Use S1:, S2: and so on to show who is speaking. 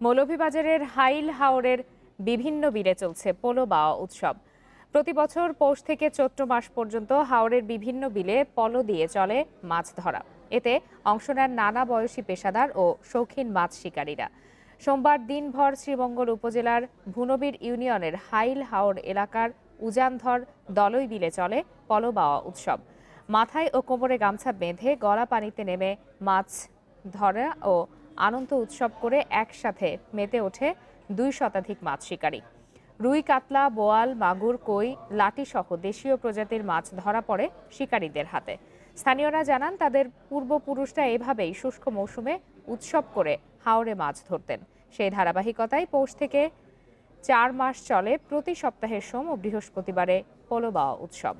S1: মৌলভীবাজারের হাইল হাওরের বিভিন্ন বিলে চলছে পোলো বাওয়া উৎসব। প্রতি বছর পৌষ থেকে চৈত্র মাস পর্যন্ত হাওরের বিভিন্ন বিলে পলো দিয়ে চলে মাছ ধরা। এতে অংশ নেন নানা বয়সী পেশাদার ও শৌখিন মাছ শিকারীরা। সোমবার দিনভর শ্রীমঙ্গল উপজেলার ভুনবীর ইউনিয়নের হাইল হাওর এলাকার উজানধর দলই বিলে চলে পলো বাওয়া উৎসব। মাথায় ও কোমরে গামছা বেঁধে গলা পানিতে নেমে মাছ ধরা ও আনন্দ উৎসব করে একসাথে মেতে ওঠে দুই শতাধিক মাছ শিকারী। রুই, কাতলা, বোয়াল, মাগুর, কই লাটি সহ দেশীয় প্রজাতির মাছ ধরা পড়ে শিকারীদের হাতে। স্থানীয়রা জানান, তাদের পূর্বপুরুষরা এভাবেই শুষ্ক মৌসুমে উৎসব করে হাওরে মাছ ধরতেন। সেই ধারাবাহিকতায় পৌষ থেকে চার মাস চলে প্রতি সপ্তাহের সোম ও বৃহস্পতিবারে পোলো বাওয়া উৎসব।